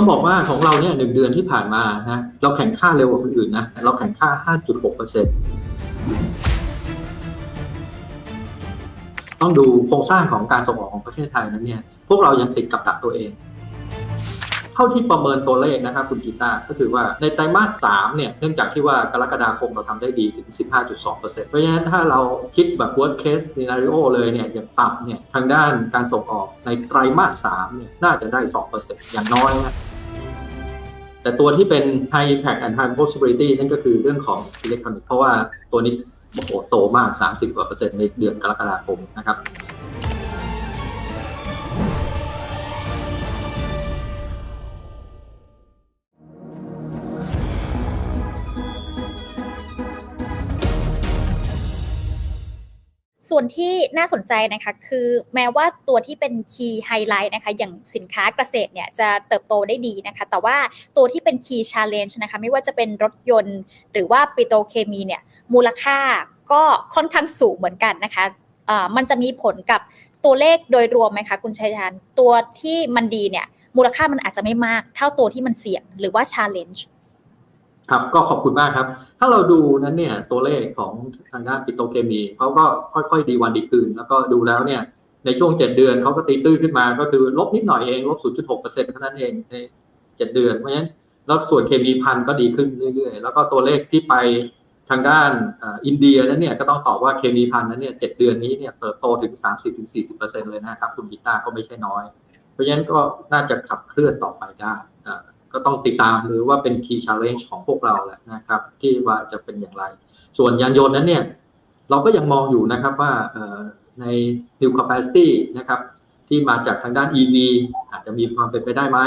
ต้องบอกว่าของเราเนี่ยหนึ่งเดือนที่ผ่านมานะเราแข่งค่าเร็วกว่าคนอื่นนะเราแข่งค่า 5.6เปอร์เซ็นต้องดูโครงสร้างของการส่งออกของประเทศไทยนั้นเนี่ยพวกเรายังติดกับดักตัวเอง เท่าที่ประเมินตัวเลขนะครับคุณกีตาก็คือว่าในไตรมาส3เนี่ยเนื่องจากที่ว่ากรกฎาคมเราทำได้ดีถึง 15.2%เพราะฉะนั้นถ้าเราคิดแบบ worst case scenario เลยเนี่ยอย่างต่ำเนี่ยทางด้านการส่งออกในไตรมาส3เนี่ยน่าจะได้ 2%อย่างน้อยนะ แต่ตัวที่เป็น high impact and high possibility นั่นก็คือเรื่องของอิเล็กทรอนิกส์เพราะว่าตัวนี้โอ้โหโตมาก 30กว่าเปอร์เซ็นต์ในเดือนกรกฎาคมนะครับ ส่วนที่น่าสนใจนะคะคือแม้ว่าตัวที่เป็น Key Highlight นะคะอย่างสินค้าเกษตรเนี่ยจะเติบโตได้ดีนะคะแต่ว่าตัวที่เป็น Key Challenge นะคะไม่ว่าจะเป็นรถยนต์ หรือว่าปิโตรเคมีเนี่ยมูลค่าก็ค่อนข้างสูงเหมือนกันนะคะมันจะมีผลกับตัวเลขโดยรวมไหมคะคุณชัยชานตัวที่มันดีเนี่ยมูลค่ามันอาจจะไม่มากเท่าตัวที่มันเสี่ยงหรือว่า Challenge ครับก็ขอบคุณมากครับ ถ้าเราดูนั้นเนี่ยตัวเลขของทางด้านปิโตรเคมีเขาก็ค่อยๆดีวันดีคืน แล้วก็ดูแล้วเนี่ยในช่วง 7 เดือนเขาก็ตีตื้อขึ้นมาก็คือลบนิดหน่อยเองลบ 0.6%เท่านั้นเองใน 7 เดือน เพราะฉะนั้นแล้วส่วนเคมีพันก็ดีขึ้นเรื่อยๆ แล้วก็ตัวเลขที่ไปทางด้านอินเดียนั้นเนี่ยก็ต้องตอบว่าเคมีพันนั้นเนี่ยเเดือนนี้เนี่ยเติบโตถึง 30-40%เลยนะครับคุณกิตาก็ไม่ใช่น้อย เพราะฉะนั้นก็น่าจะขับเคลื่อนต่อไปได้ ก็ต้องติดตามหรือว่าเป็น key challenge ของพวกเราแหละนะครับ ที่ว่าจะเป็นอย่างไร ส่วนยานยนต์นั้นเนี่ย เราก็ยังมองอยู่นะครับว่าใน new capacity นะครับที่มาจากทางด้าน EV อาจจะมีความเป็นไปได้ไหม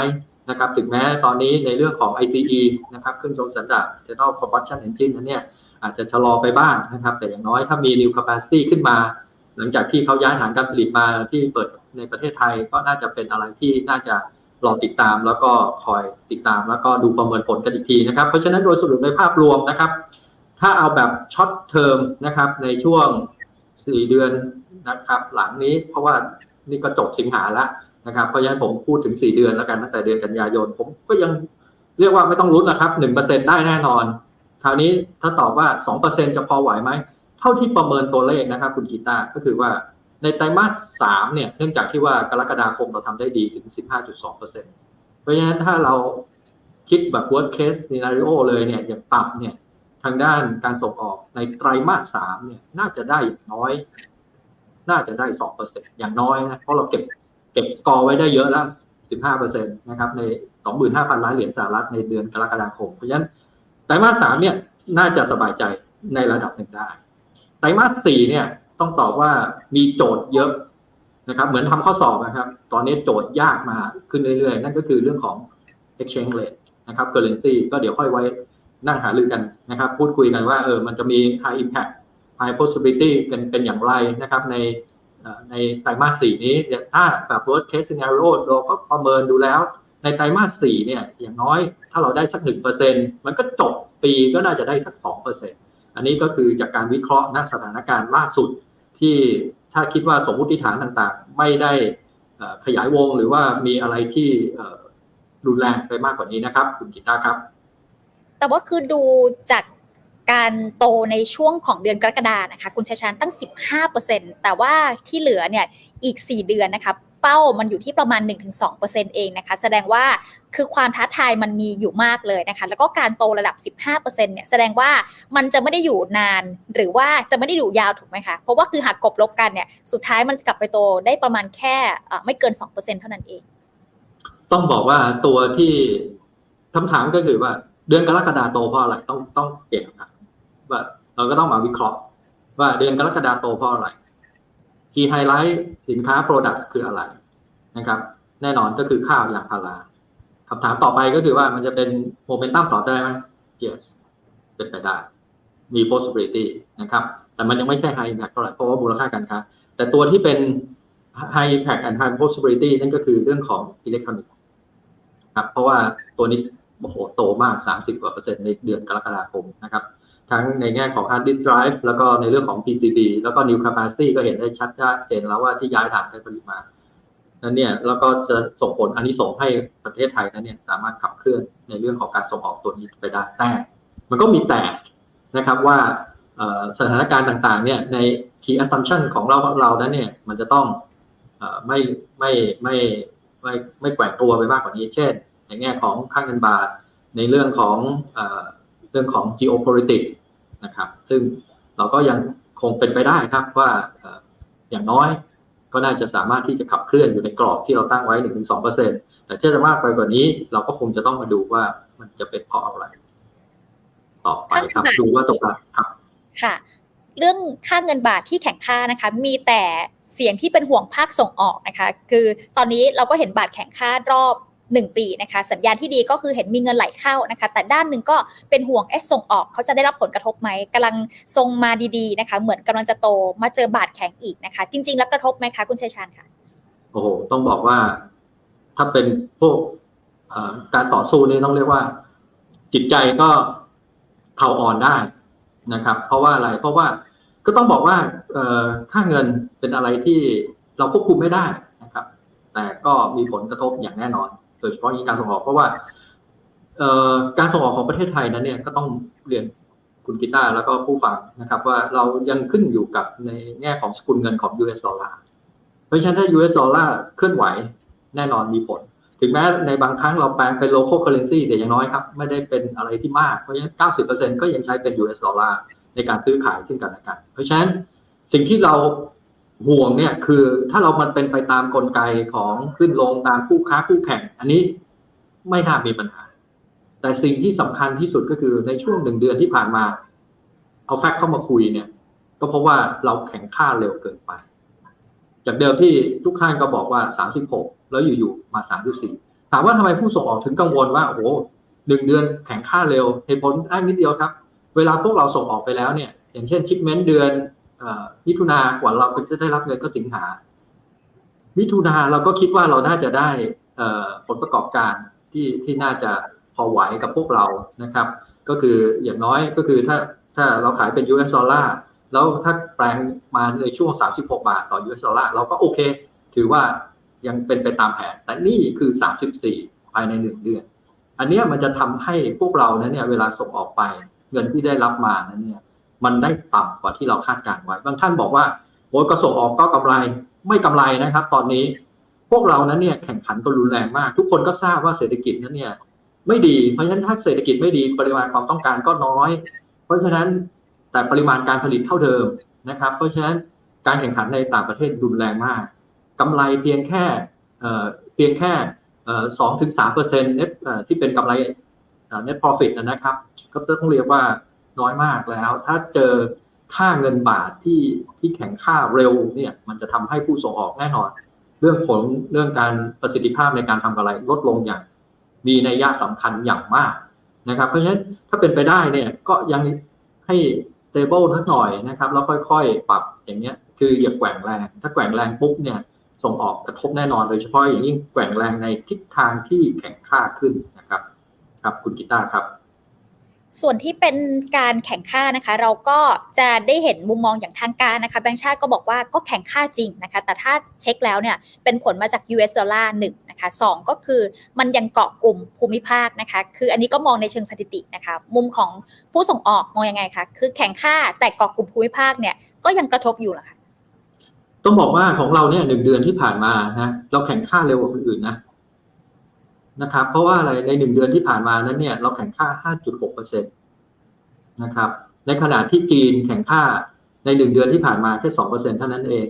นะครับถึงแม้ตอนนี้ในเรื่องของ ICE นะครับเครื่องยนต์สันดาป internal combustion engine นั้นเนี่ยอาจจะชะลอไปบ้างนะครับ แต่อย่างน้อยถ้ามี new capacity ขึ้นมา หลังจากที่เขาย้ายฐานการผลิตมาที่เปิดในประเทศไทยก็น่าจะเป็นอะไรที่น่าจะ รอติดตามแล้วก็คอยติดตามแล้วก็ดูประเมินผลกันอีกทีนะครับ เพราะฉะนั้นโดยสรุปในภาพรวมนะครับ ถ้าเอาแบบช็อตเทอมนะครับในช่วง 4 เดือนนะครับ หลังนี้เพราะว่านี่ก็จบสิงหาแล้วนะครับ เพราะฉะนั้นผมพูดถึง 4 เดือนแล้วกันตั้งแต่เดือนกันยายน ผมก็ยังเรียกว่าไม่ต้องรุ้นนะครับ 1%ได้แน่นอน คราวนี้ถ้าตอบว่า 2%จะพอไหวไหม เท่าที่ประเมินตัวเลขนะครับ คุณกีตาก็คือว่า ในไตรมาสสามเนี่ยเนื่องจากที่ว่ากรกฎาคมเราทำได้ดีถึง 15.2%เพราะฉะนั้นถ้าเราคิดแบบ worst case scenario เลยเนี่ยอย่างต่ำเนี่ยทางด้านการส่งออกในไตรมาสสามเนี่ยน่าจะได้น้อย น่าจะได้สองเปอร์เซ็นอย่างน้อยนะเพราะเราเก็บเก็บสกอร์ไว้ได้เยอะแล้วสิบห้าเปอร์เซ็นตนะครับในสองหมื่นห้าพันล้านเหรียญสหรัฐในเดือนกรกฎาคม เพราะฉะนั้นไตรมาสสามเนี่ยน่าจะสบายใจในระดับหนึ่งได้ ไตรมาสสี่เนี่ย ต้องตอบว่ามีโจทย์เยอะนะครับ เหมือนทำข้อสอบนะครับ ตอนนี้โจทย์ยากมาขึ้นเรื่อยๆ นั่นก็คือเรื่องของ exchange rate นะครับ currency ก็เดี๋ยวค่อยไว้นั่งหารือกันนะครับ พูดคุยกันว่าเออมันจะมี high impact high possibility เป็นเป็นอย่างไรนะครับ ในในไตรมาสสี่นี้ถ้าแบบ worst case scenario เราก็ประเมินดูแล้ว ในไตรมาสสี่เนี่ย อย่างน้อยถ้าเราได้สักหนึ่งเปอร์เซ็นมันก็จบปีก็น่าจะได้สักสองเปอร์เซ็นอันนี้ก็คือจากการวิเคราะห์ณสถานการณ์ล่าสุด ที่ถ้าคิดว่าสมมติฐานต่างๆ ไม่ได้ขยายวงหรือว่ามีอะไรที่รุนแรงไปมากกว่านี้นะครับ คุณกิตาครับ แต่ว่าคือดูจากการโตในช่วงของเดือนกรกฎานะคะ คุณชัยชานตั้ง 15%แต่ว่าที่เหลือเนี่ยอีก 4 เดือนนะคะ เป้ามันอยู่ที่ประมาณ 1-2%เองนะคะ แสดงว่าคือความท้าทายมันมีอยู่มากเลยนะคะ แล้วก็การโตระดับ 15%เนี่ยแสดงว่ามันจะไม่ได้อยู่นาน หรือว่าจะไม่ได้อยู่ยาวถูกไหมคะ เพราะว่าคือหากกบลบกันเนี่ยสุดท้ายมันจะกลับไปโตได้ประมาณแค่ไม่เกิน 2%เท่านั้นเอง ต้องบอกว่าตัวที่คำถามก็คือว่าเดือนกรกฎาโตเพราะอะไรต้องต้องเปลี่ยนครับว่าเราก็ต้องมาวิเคราะห์ ว่าเดือนกรกฎาโตเพราะอะไร คีย์ไฮไลท์สินค้า Product คืออะไรนะครับ แน่นอนก็คือข้าวยางพาราคำถามต่อไปก็คือว่ามันจะเป็นโมเมนตัมต่อได้ไหม yes เป็นไปได้ มี possibility นะครับ แต่มันยังไม่ใช่ high impact เท่าไหร่เพราะว่ามูลค่าการค้า แต่ตัวที่เป็น high impact and high possibility นั่นก็คือเรื่องของอิเล็กทรอนิกส์ครับ เพราะว่าตัวนี้โอ้โหโตมาก 30กว่าเปอร์เซ็นต์ในเดือนกรกฎาคมนะครับ ทั้งในแง่ของ hard disk drive แล้วก็ในเรื่องของ PCB แล้วก็ new capacity ก็เห็นได้ชัดเจนแล้วว่าที่ย้ายฐานการผลิตมานั้นเนี่ยแล้วก็จะส่งผลอันนี้ส่งส์ให้ประเทศไทยนั้นเนี่ยสามารถขับเคลื่อนในเรื่องของการส่งออกตัวนี้ไปได้แต่ มันก็มีแต่นะครับว่าสถานการณ์ต่างๆเนี่ยใน key assumption ของเราเรานั้นเนี่ยมันจะต้องอไม่ไม่ไม่ไม่ไม่แกว่งตัวไปมากกว่านี้ เช่น ในแง่ของค่างเงินบาทในเรื่องของ เอ่อเรื่องของ geopolitics นะครับ ซึ่งเราก็ยังคงเป็นไปได้ครับว่าเอ่ออย่างน้อยก็น่าจะสามารถที่จะขับเคลื่อนอยู่ในกรอบที่เราตั้งไว้ 1-2%แต่ถ้าจะมากไปกว่านี้เราก็คงจะต้องมาดูว่ามันจะเป็นเพราะอะไร ต่อไปครับดูว่าตกลงครับ ค่ะ เรื่องค่าเงินบาทที่แข็งค่านะคะ มีแต่เสียงที่เป็นห่วงภาคส่งออกนะคะ คือตอนนี้เราก็เห็นบาทแข็งค่ารอบ 1 ปีนะคะ สัญญาณที่ดีก็คือเห็นมีเงินไหลเข้านะคะ แต่ด้านหนึ่งก็เป็นห่วงเอ๊ะส่งออกเขาจะได้รับผลกระทบไหมกำลังทรงมาดีๆนะคะ เหมือนกำลังจะโตมาเจอบาทแข็งอีกนะคะ จริงๆแล้วกระทบไหมคะคุณชัยชาญค่ะโอ้โหต้องบอกว่า ถ้าเป็นพวกการต่อสู้นี่ต้องเรียกว่า จิตใจก็เข่าอ่อนได้นะครับ เพราะว่าอะไรเพราะว่าก็ต้องบอกว่าค่าเงินเป็นอะไรที่เราควบคุมไม่ได้นะครับ แต่ก็มีผลกระทบอย่างแน่นอน ดยเฉพาะยิ่งการส่งออกเพราะว่าการส่งออกของประเทศไทยนั้นเนี่ยก็ต้องเรียนคุณกีตาร์แล้วก็ผู้ฟังนะครับ ว่าเรายังขึ้นอยู่กับในแง่ของสกุลเงินของ US ดอลลาร์เพราะฉะนั้นถ้า US ดอลลาร์เคลื่อนไหวแน่นอนมีผล ถึงแม้ในบางครั้งเราแปลงเป็น local currency แต่อย่างน้อยครับ ไม่ได้เป็นอะไรที่มาก เพราะฉะนั้น 90%ก็ยังใช้เป็น US ดอลลาร์ในการซื้อขายซึ่งกันและกัน เพราะฉะนั้นสิ่งที่เรา ห่วงเนี่ยคือถ้าเรามันเป็นไปตามกลไกของขึ้นลงตามคู่ค้าคู่แข่ง อันนี้ไม่น่ามีปัญหา แต่สิ่งที่สำคัญที่สุดก็คือในช่วงหนึ่งเดือนที่ผ่านมา เอาแฟกต์เข้ามาคุยเนี่ย ก็เพราะว่าเราแข่งค่าเร็วเกินไป จากเดิมที่ทุกท่านก็บอกว่า 36 แล้วอยู่ๆมา 34 ถามว่าทำไมผู้ส่งออกถึงกังวลว่าโอ้โหหนึ่งเดือนแข่งค่าเร็วเหตุผลได้นิดเดียวครับ เวลาพวกเราส่งออกไปแล้วเนี่ย อย่างเช่นชิปเมนต์เดือน มิถุนากว่าเราจะได้รับเงินก็สิงหา มิถุนาเราก็คิดว่าเราน่าจะได้ผลประกอบการที่ที่น่าจะพอไหวกับพวกเรานะครับ ก็คืออย่างน้อยก็คือถ้าถ้าเราขายเป็น US ดอลลาร์แล้วถ้าแปลงมาในช่วง 36 บาทต่อ US ดอลลาร์เราก็โอเค ถือว่ายังเป็นไปตามแผน แต่นี่คือ 34 ภายใน 1 เดือน อันนี้มันจะทำให้พวกเรานั้นเนี่ยเวลาส่งออกไปเงินที่ได้รับมานั้นเนี่ย มันได้ต่ำกว่าที่เราคาดการไว้ บางท่านบอกว่าโอ้ยก็ส่งออกก็กำไรไม่กำไรนะครับ ตอนนี้พวกเรานั้นเนี่ยแข่งขันก็รุนแรงมาก ทุกคนก็ทราบว่าเศรษฐกิจนั้นเนี่ยไม่ดีเพราะฉะนั้นถ้าเศรษฐกิจไม่ดีปริมาณความต้องการก็น้อย เพราะฉะนั้นแต่ปริมาณการผลิตเท่าเดิมนะครับ เพราะฉะนั้นการแข่งขันในต่างประเทศรุนแรงมากกำไรเพียงแค่เอ่อเพียงแค่สองถึงสามเปอร์เซ็นต์ที่เป็นกำไรเอ่อ net profit นะครับ ก็ต้องเรียกว่า น้อยมากแล้ว ถ้าเจอค่าเงินบาทที่ที่แข็งค่าเร็วเนี่ย มันจะทำให้ผู้ส่งออกแน่นอน เรื่องผลเรื่องการประสิทธิภาพในการทำกำไรลดลงอย่าง มีนัยยะสำคัญอย่างมากนะครับ เพราะฉะนั้นถ้าเป็นไปได้เนี่ยก็ยังให้ stable นิดหน่อยนะครับ แล้วค่อยๆ ปรับอย่างเงี้ย คืออย่าแกว่งแรง ถ้าแกว่งแรงปุ๊บเนี่ยส่งออกกระทบแน่นอนโดยเฉพาะอย่างยิ่งแกว่งแรงในทิศทางที่แข็งค่าขึ้นนะครับ ครับคุณกีตาร์ครับ ส่วนที่เป็นการแข่งค่านะคะ เราก็จะได้เห็นมุมมองอย่างทางการนะคะแบงก์ชาติก็บอกว่าก็แข่งค่าจริงนะคะ แต่ถ้าเช็คแล้วเนี่ยเป็นผลมาจาก US ดอลลาร์หนึ่งนะคะสองก็คือมันยังเกาะกลุ่มภูมิภาคนะคะ คืออันนี้ก็มองในเชิงสถิตินะคะ มุมของผู้ส่งออกมองยังไงคะคือแข่งค่าแต่เกาะกลุ่มภูมิภาคเนี่ยก็ยังกระทบอยู่เหรอคะต้องบอกว่าของเราเนี่ยหนึ่งเดือนที่ผ่านมานะเราแข่งค่าเร็วกว่าคนอื่นนะ นะครับ เพราะว่าอะไรในหนึ่งเดือนที่ผ่านมานั้นเนี่ยเราแข่งค่า 5.6เปอร์เซ็นตนะครับ ในขณะที่จีนแข่งค่าในหนึ่งเดือนที่ผ่านมาแค่สองเปอร์เซ็นเท่านั้นเอง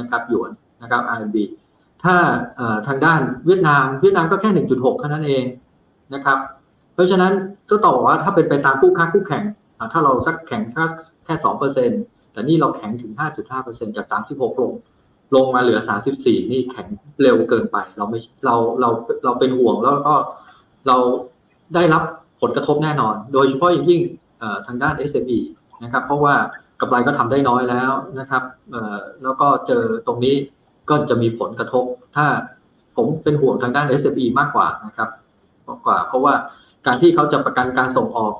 นะครับหยวนนะครับ RMB ถ้าทางด้านเวียดนามเวียดนามก็แค่หนึ่งจุดหกเท่านั้นเองนะครับ เพราะฉะนั้นก็ต่อว่าถ้าเป็นไปตามคู่ค้าคู่แข่ง ถ้าเราสักแข่งแค่แค่สองเปอร์เซ็นแต่นี่เราแข่งถึง 5.5%จาก 36ลง ลงมาเหลือ34นี่แข็งเร็วเกินไป เราไม่เราเราเราเป็นห่วงแล้วก็เราได้รับผลกระทบแน่นอน โดยเฉพาะอย่างยิ่งทางด้าน SME นะครับ เพราะว่ากำไรก็ทำได้น้อยแล้วนะครับแล้วก็เจอตรงนี้ก็จะมีผลกระทบ ถ้าผมเป็นห่วงทางด้าน SME มากกว่านะครับมากกว่า เพราะว่าการที่เขาจะประกันการส่งออก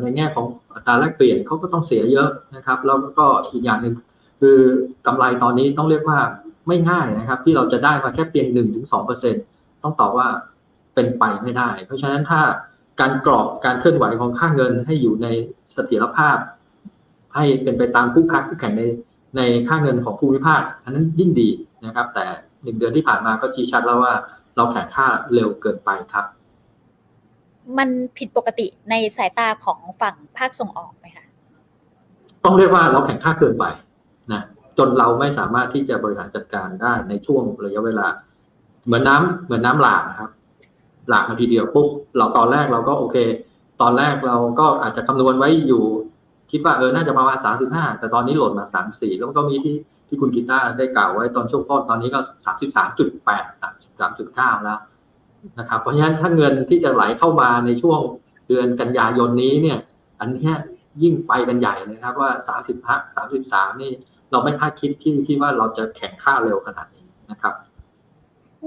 ในแง่ของอัตราแลกเปลี่ยนเขาก็ต้องเสียเยอะนะครับ แล้วก็อีกอย่างหนึ่ง คือกำไรตอนนี้ต้องเรียกว่าไม่ง่ายนะครับ ที่เราจะได้มาแค่เพียงหนึ่งถึงสองเปอร์เซ็นต้องตอบว่าเป็นไปไม่ได้ เพราะฉะนั้นถ้าการกรอบการเคลื่อนไหวของค่าเงินให้อยู่ในเสถียรภาพ ให้เป็นไปตามคู่ค้าคู่แข่งในในค่าเงินของภูมิภาค อันนั้นยิ่งดีนะครับ แต่หนึ่งเดือนที่ผ่านมาก็ชี้ชัดแล้วว่าเราแข่งค่าเร็วเกินไปครับ มันผิดปกติในสายตาของฝั่งภาคส่งออกไหมคะต้องเรียกว่าเราแข่งค่าเกินไป นะจนเราไม่สามารถที่จะบริหารจัดการได้ในช่วงระยะเวลา เหมือนน้ำเหมือนน้ำหลากนะครับ หลากมาทีเดียวปุ๊บเราตอนแรกเราก็โอเค ตอนแรกเราก็อาจจะคำนวณไว้อยู่ คิดว่าเออน่าจะประมาณสามสิบห้าแต่ตอนนี้โหล่นมาสามสี่แล้วก็มีที่ที่คุณกีตาร์ได้กล่าวไว้ตอนช่วงต้นตอนนี้ก็สามสิบสามจุดแปดสามสามจุดเก้าแล้วนะครับ เพราะฉะนั้นถ้าเงินที่จะไหลเข้ามาในช่วงเดือนกันยายนนี้เนี่ย อันนี้ยิ่งไปกันใหญ่นะครับว่าสามสิบห้าสามสิบสามนี่ เราไม่คาดคิดที่ที่ว่าเราจะแข่งค่าเร็วขนาดนี้นะครับ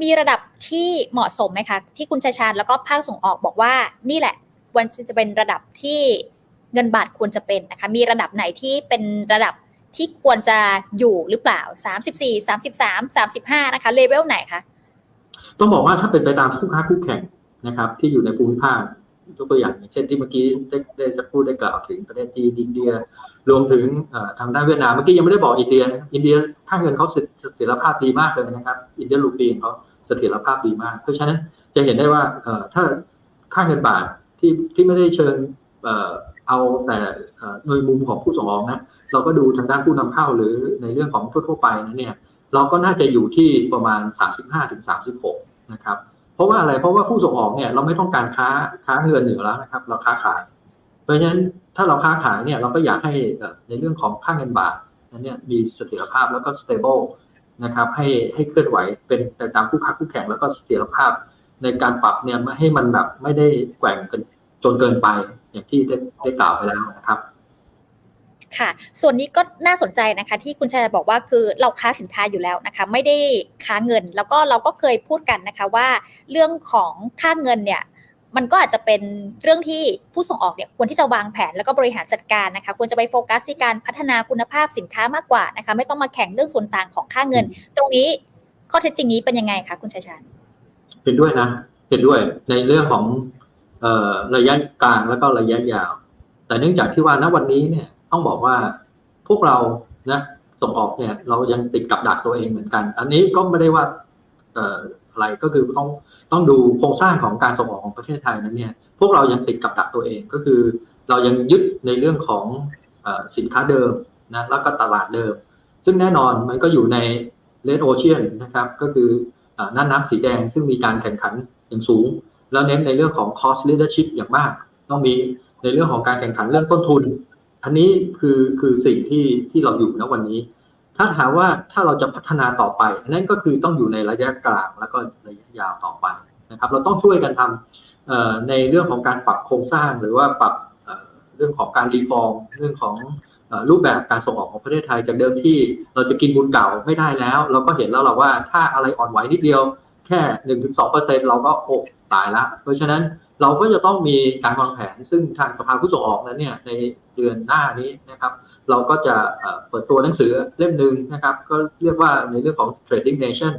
มีระดับที่เหมาะสมไหมคะ ที่คุณชาชาญแล้วก็ภาคส่งออกบอกว่า นี่แหละควรจะเป็นระดับที่เงินบาทควรจะเป็นนะคะมีระดับไหนที่เป็นระดับที่ควรจะอยู่หรือเปล่า 34 33 35 นะคะเลเวลไหนคะต้องบอกว่าถ้าเป็นไปตามคู่ค้าคู่แข่งนะครับ ที่อยู่ในภูมิภาค ยกตัวอย่างอย่างเช่นที่เมื่อกี้ได้ได้จะพูดได้กล่าวถึงประเทศจีนอินเดียรวมถึงทางด้านเวียดนามเมื่อกี้ยังไม่ได้บอกอินเดีย อินเดียค่าเงินเขาเสถียรภาพดีมากเลยนะครับ อินเดียรูปีเขาเสถียรภาพดีมาก เพราะฉะนั้นจะเห็นได้ว่าถ้าค่าเงินบาทที่ที่ไม่ได้เชิญเอาแต่เอ่อโดยมุมของผู้ส่งออกนะเราก็ดูทางด้านผู้นำเข้าหรือในเรื่องของทั่วๆไปนะเนี่ยเราก็น่าจะอยู่ที่ประมาณ 35-36 นะครับ ราะว่าอะไรเพราะว่าผู้ส่งออกเนี่ยเราไม่ต้องการค้าค้าเงินอยู่แล้วนะครับ เราค้าขาย เพราะฉะนั้นถ้าเราค้าขายเนี่ยเราก็อยากให้ในเรื่องของค่าเงินบาทนั้นเนี่ยมีเสถียรภาพแล้วก็ stable นะครับให้ให้เคลื่อนไหวเป็นไปตามคู่ค้าคู่แข่งแล้วก็เสถียรภาพในการปรับเนี่ยให้มันแบบไม่ได้แกว่งกันจนเกินไปอย่างที่ได้ได้กล่าวไปแล้วนะครับ ค่ะ ส่วนนี้ก็น่าสนใจนะคะที่คุณชายบอกว่าคือเราค้าสินค้าอยู่แล้วนะคะ ไม่ได้ค้าเงิน แล้วก็เราก็เคยพูดกันนะคะว่าเรื่องของค่าเงินเนี่ยมันก็อาจจะเป็นเรื่องที่ผู้ส่งออกเนี่ยควรที่จะวางแผนแล้วก็บริหารจัดการนะคะ ควรจะไปโฟกัสที่การพัฒนาคุณภาพสินค้ามากกว่านะคะไม่ต้องมาแข่งเรื่องส่วนต่างของค่าเงิน ตรงนี้ข้อเท็จจริงนี้เป็นยังไงคะคุณชายชาญเห็นด้วยนะเห็นด้วยในเรื่องของออระยะกลางแล้วก็ระยะยาว แต่เนื่องจากที่ว่าณวันนี้เนี่ย ต้องบอกว่าพวกเรานะส่งออกเนี่ยเรายังติดกับดักตัวเองเหมือนกัน อันนี้ก็ไม่ได้ว่าเอ่ออะไรก็คือต้องต้องดูโครงสร้างของการส่งออกของประเทศไทยนั้นเนี่ยพวกเรายังติดกับดักตัวเองก็คือ เรายังยึดในเรื่องของอสินค้าเดิมนะแล้วก็ตลาดเดิม ซึ่งแน่นอนมันก็อยู่ในเลดโอเชียนนะครับก็คือเอ่อน่านน้ำสีแดงซึ่งมีการแข่งขันอย่างสูง แล้วเน้นในเรื่องของ cost leadership อย่างมาก ต้องมีในเรื่องของการแข่งขันเรื่องต้นทุน อันนี้คือคือสิ่งที่ที่เราอยู่ณวันนี้ ถ้าถามว่าถ้าเราจะพัฒนาต่อไปนนั้นก็คือต้องอยู่ในระยะกลางแล้วก็ระยะยาวต่อไปนะครับ เราต้องช่วยกันทำเอ่อในเรื่องของการปรับโครงสร้างหรือว่าปรับเรื่องของการรีฟอร์มเรื่องของรูปแบบการส่งออกของประเทศไทยจากเดิมที่เราจะกินบุญเก่าไม่ได้แล้ว เราก็เห็นแล้วเราว่าถ้าอะไรอ่อนไหวนิดเดียว แค่หนึ่งถึงสองเปอร์เซ็นเราก็โอ้ตายละเพราะฉะนั้นเราก็จะต้องมีการวางแผน ซึ่งทางสภาผู้ส่งออกนั้นเนี่ยในเดือนหน้านี้นะครับ เราก็จะเปิดตัวหนังสือเล่มหนึ่งนะครับ ก็เรียกว่าในเรื่องของ trading nation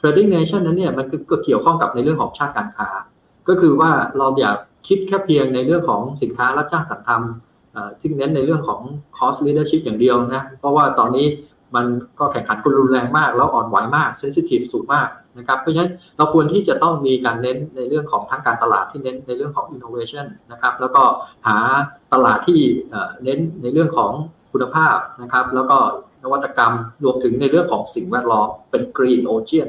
trading nation นั้นเนี่ยมันก็ก็เกี่ยวข้องกับในเรื่องของชาติการค้า ก็คือว่าเราอย่าคิดแค่เพียงในเรื่องของสินค้ารับจ้างสั่งทำเอ่อซึ่งเน้นในเรื่องของ cost leadership อย่างเดียวนะ เพราะว่าตอนนี้ มันก็แข่งขันกันรุนแรงมาก แล้วอ่อนไหวมาก sensitive สูงมากนะครับเพราะฉะนั้นเราควรที่จะต้องมีการเน้นในเรื่องของทั้งการตลาดที่เน้นในเรื่องของ innovation นะครับแล้วก็หาตลาดที่เน้นในเรื่องของคุณภาพนะครับแล้วก็นวัตกรรมรวมถึงในเรื่องของสิ่งแวดล้อมเป็น green ocean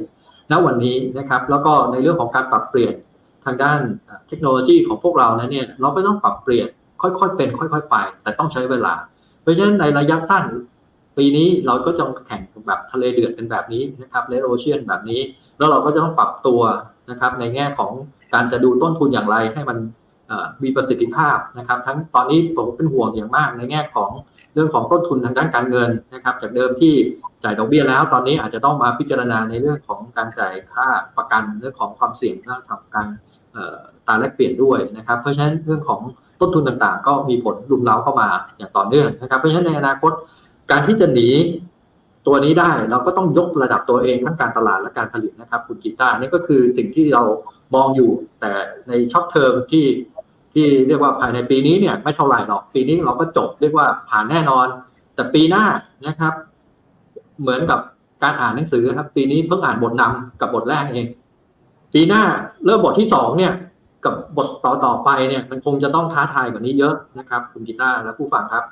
ณวันนี้นะครับแล้วก็ในเรื่องของการปรับเปลี่ยนทางด้านเทคโนโลยีของพวกเรานั้นเนี่ยเราก็ต้องปรับเปลี่ยนค่อยๆเป็น ค่อย ๆ ไป แต่ต้องใช้เวลา เพราะฉะนั้นในระยะสั้น ปีนี้เราก็จะแข่งแบบทะเลเดือดเป็นแบบนี้นะครับเลโอเชียนแบบนี้ แล้วเราก็จะต้องปรับตัวนะครับในแง่ของการจะดูต้นทุนอย่างไรให้มันมีประสิทธิภาพนะครับ ทั้งตอนนี้ผมเป็นห่วงอย่างมากในแง่ของเรื่องของต้นทุนทางด้านการเงินนะครับ จากเดิมที่จ่ายดอกเบี้ยแล้ว ตอนนี้อาจจะต้องมาพิจารณาในเรื่องของการจ่ายค่าประกันเรื่องของความเสี่ยงเรื่องของการตาแลกเปลี่ยนด้วยนะครับ เพราะฉะนั้นเรื่องของต้นทุนต่างๆ ก็มีผลรุมเร้าเข้ามาอย่างต่อเนื่องนะครับ เพราะฉะนั้นในอนาคต การที่จะหนีตัวนี้ได้เราก็ต้องยกระดับตัวเองทั้งการตลาดและการผลิตนะครับ คุณกีตาร์นี่ก็คือสิ่งที่เรามองอยู่แต่ในช็อตเทอมที่ที่เรียกว่าภายในปีนี้เนี่ยไม่เท่าไหร่หรอกปีนี้เราก็จบเรียกว่าผ่านแน่นอน แต่ปีหน้านะครับ เหมือนกับการอ่านหนังสือครับ ปีนี้เพิ่งอ่านบทนำกับบทแรกเอง ปีหน้าเริ่มบทที่สองเนี่ย กับบทต่อต่อๆไปเนี่ย มันคงจะต้องท้าทายกว่านี้เยอะนะครับ คุณกีตาร์และผู้ฟังครับ